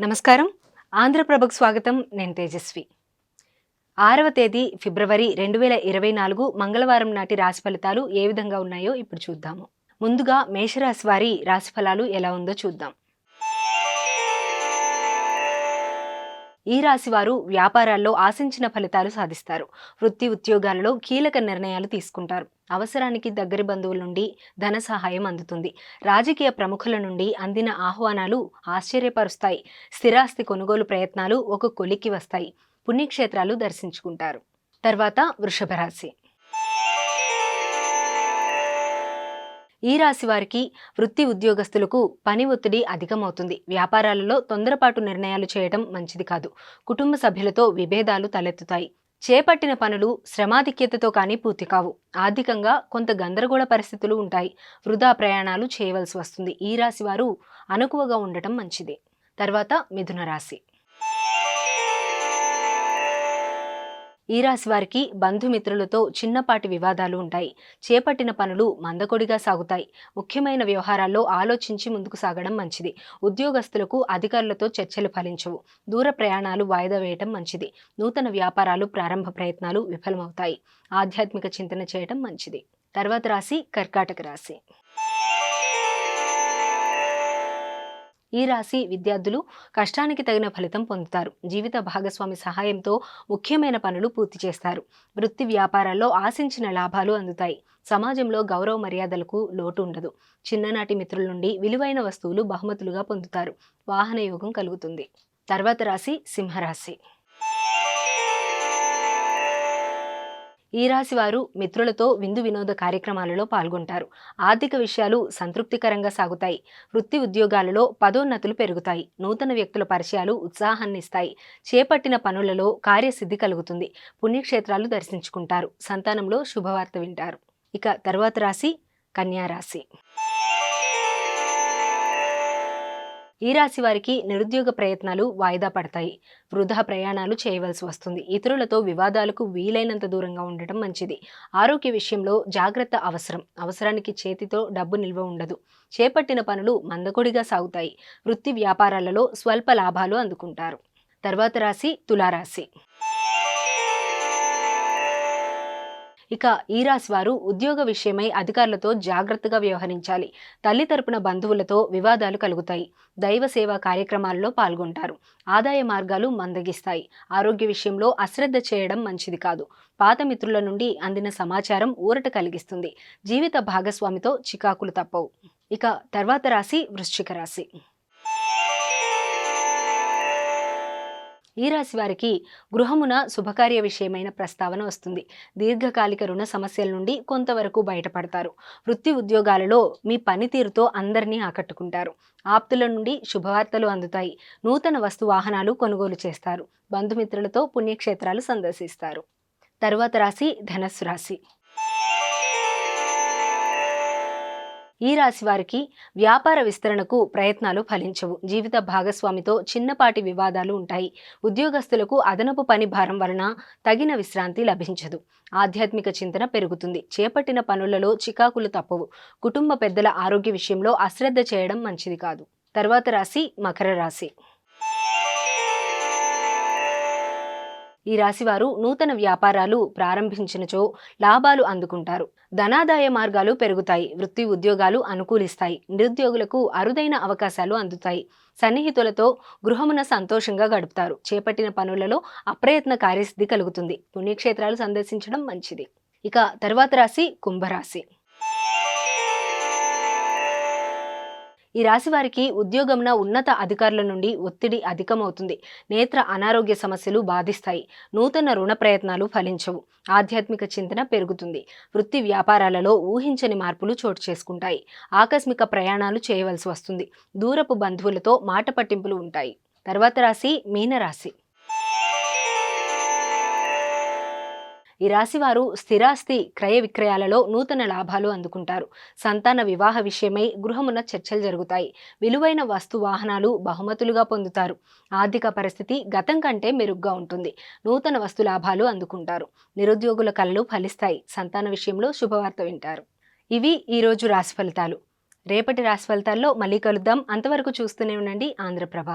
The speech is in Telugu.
నమస్కారం. ఆంధ్రప్రభకు స్వాగతం. నేను తేజస్వి. ఆరవ తేదీ ఫిబ్రవరి రెండు వేల ఇరవై నాలుగు మంగళవారం నాటి రాశి ఫలితాలు ఏ విధంగా ఉన్నాయో ఇప్పుడు చూద్దాము. ముందుగా మేషరాశి వారి రాశి ఫలాలు ఎలా ఉందో చూద్దాం. ఈ రాశి వారు వ్యాపారాల్లో ఆశించిన ఫలితాలు సాధిస్తారు. వృత్తి ఉద్యోగాలలో కీలక నిర్ణయాలు తీసుకుంటారు. అవసరానికి దగ్గరి బంధువుల నుండి ధన సహాయం అందుతుంది. రాజకీయ ప్రముఖుల నుండి అందిన ఆహ్వానాలు ఆశ్చర్యపరుస్తాయి. స్థిరాస్తి కొనుగోలు ప్రయత్నాలు ఒక కొలిక్కి వస్తాయి. పుణ్యక్షేత్రాలు దర్శించుకుంటారు. తర్వాత వృషభ ఈ రాశి వారికి వృత్తి ఉద్యోగస్తులకు పని ఒత్తిడి అధికమవుతుంది. వ్యాపారాలలో తొందరపాటు నిర్ణయాలు చేయడం మంచిది కాదు. కుటుంబ సభ్యులతో విభేదాలు తలెత్తుతాయి. చేపట్టిన పనులు శ్రమాధిక్యతతో కానీ పూర్తి కావు. ఆర్థికంగా కొంత గందరగోళ పరిస్థితులు ఉంటాయి. వృధా ప్రయాణాలు చేయవలసి వస్తుంది. ఈ రాశి వారు అనుకువగా ఉండటం మంచిది. తర్వాత మిథున రాశి. ఈ రాశి వారికి బంధుమిత్రులతో చిన్నపాటి వివాదాలు ఉంటాయి. చేపట్టిన పనులు మందకొడిగా సాగుతాయి. ముఖ్యమైన వ్యవహారాల్లో ఆలోచించి ముందుకు సాగడం మంచిది. ఉద్యోగస్తులకు అధికారులతో చర్చలు ఫలించవు. దూర ప్రయాణాలు వాయిదా వేయటం మంచిది. నూతన వ్యాపారాలు ప్రారంభ ప్రయత్నాలు విఫలమవుతాయి. ఆధ్యాత్మిక చింతన చేయటం మంచిది. తర్వాత రాశి కర్కాటక రాశి. ఈ రాశి విద్యార్థులు కష్టానికి తగిన ఫలితం పొందుతారు. జీవిత భాగస్వామి సహాయంతో ముఖ్యమైన పనులు పూర్తి చేస్తారు. వృత్తి వ్యాపారాల్లో ఆశించిన లాభాలు అందుతాయి. సమాజంలో గౌరవ మర్యాదలకు లోటు ఉండదు. చిన్ననాటి మిత్రుల నుండి విలువైన వస్తువులు బహుమతులుగా పొందుతారు. వాహన యోగం కలుగుతుంది. తర్వాత రాశి సింహరాశి. ఈ రాశి వారు మిత్రులతో విందు వినోద కార్యక్రమాలలో పాల్గొంటారు. ఆర్థిక విషయాలు సంతృప్తికరంగా సాగుతాయి. వృత్తి ఉద్యోగాలలో పదోన్నతులు పెరుగుతాయి. నూతన వ్యక్తుల పరిచయాలు ఉత్సాహాన్ని ఇస్తాయి. చేపట్టిన పనులలో కార్యసిద్ధి కలుగుతుంది. పుణ్యక్షేత్రాలు దర్శించుకుంటారు. సంతానంలో శుభవార్త వింటారు. ఇక తర్వాత రాశి కన్యా ఈ రాశి వారికి నిరుద్యోగ ప్రయత్నాలు వాయిదా పడతాయి. వృధా ప్రయాణాలు చేయవలసి వస్తుంది. ఇతరులతో వివాదాలకు వీలైనంత దూరంగా ఉండటం మంచిది. ఆరోగ్య విషయంలో జాగ్రత్త అవసరం. అవసరానికి చేతితో డబ్బు నిల్వ ఉండదు. చేపట్టిన పనులు మందకొడిగా సాగుతాయి. వృత్తి వ్యాపారాలలో స్వల్ప లాభాలు అందుకుంటారు. తర్వాత రాశి తులారాశి. ఇక ఈ రాశి వారు ఉద్యోగ విషయమై అధికారులతో జాగ్రత్తగా వ్యవహరించాలి. తల్లి తరపున బంధువులతో వివాదాలు కలుగుతాయి. దైవ సేవా కార్యక్రమాల్లో పాల్గొంటారు. ఆదాయ మార్గాలు మందగిస్తాయి. ఆరోగ్య విషయంలో అశ్రద్ధ చేయడం మంచిది కాదు. పాత మిత్రుల నుండి అందిన సమాచారం ఊరట కలిగిస్తుంది. జీవిత భాగస్వామితో చికాకులు తప్పవు. ఇక తర్వాత రాశి వృశ్చిక రాశి. ఈ రాశి వారికి గృహమున శుభకార్య విషయమైన ప్రస్తావన వస్తుంది. దీర్ఘకాలిక రుణ సమస్యల నుండి కొంతవరకు బయటపడతారు. వృత్తి ఉద్యోగాలలో మీ పనితీరుతో అందరినీ ఆకట్టుకుంటారు. ఆప్తుల నుండి శుభవార్తలు అందుతాయి. నూతన వస్తు వాహనాలు కొనుగోలు చేస్తారు. బంధుమిత్రులతో పుణ్యక్షేత్రాలు సందర్శిస్తారు. తరువాత రాశి ధనస్సు రాశి. ఈ రాశి వారికి వ్యాపార విస్తరణకు ప్రయత్నాలు ఫలించవు. జీవిత భాగస్వామితో చిన్నపాటి వివాదాలు ఉంటాయి. ఉద్యోగస్తులకు అదనపు పని భారం వలన తగిన విశ్రాంతి లభించదు. ఆధ్యాత్మిక చింతన పెరుగుతుంది. చేపట్టిన పనులలో చికాకులు తప్పవు. కుటుంబ పెద్దల ఆరోగ్య విషయంలో అశ్రద్ధ చేయడం మంచిది కాదు. తర్వాత రాశి మకర రాశి. ఈ రాశివారు నూతన వ్యాపారాలు ప్రారంభించినచో లాభాలు అందుకుంటారు. ధనాదాయ మార్గాలు పెరుగుతాయి. వృత్తి ఉద్యోగాలు అనుకూలిస్తాయి. నిరుద్యోగులకు అరుదైన అవకాశాలు అందుతాయి. సన్నిహితులతో గృహమున సంతోషంగా గడుపుతారు. చేపట్టిన పనులలో అప్రయత్న కార్యసిద్ధి కలుగుతుంది. పుణ్యక్షేత్రాలు సందర్శించడం మంచిది. ఇక తర్వాత రాశి కుంభరాశి. ఈ రాశి వారికి ఉద్యోగంన ఉన్నత అధికారుల నుండి ఒత్తిడి అధికమవుతుంది. నేత్ర అనారోగ్య సమస్యలు బాధిస్తాయి. నూతన రుణ ప్రయత్నాలు ఫలించవు. ఆధ్యాత్మిక చింతన పెరుగుతుంది. వృత్తి వ్యాపారాలలో ఊహించని మార్పులు చోటు చేసుకుంటాయి. ఆకస్మిక ప్రయాణాలు చేయవలసి వస్తుంది. దూరపు బంధువులతో మాట పట్టింపులు ఉంటాయి. తర్వాత రాశి మీనరాశి. ఈ రాశివారు స్థిరాస్తి క్రయ విక్రయాలలో నూతన లాభాలు అందుకుంటారు. సంతాన వివాహ విషయమై గృహమున చర్చలు జరుగుతాయి. విలువైన వస్తు వాహనాలు బహుమతులుగా పొందుతారు. ఆర్థిక పరిస్థితి గతం కంటే మెరుగ్గా ఉంటుంది. నూతన వస్తు లాభాలు అందుకుంటారు. నిరుద్యోగుల కళలు ఫలిస్తాయి. సంతాన విషయంలో శుభవార్త వింటారు. ఇవి ఈరోజు రాశి ఫలితాలు. రేపటి రాశి ఫలితాల్లో మళ్ళీ కలుద్దాం. అంతవరకు చూస్తూనే ఉండండి. ఆంధ్రప్రభ.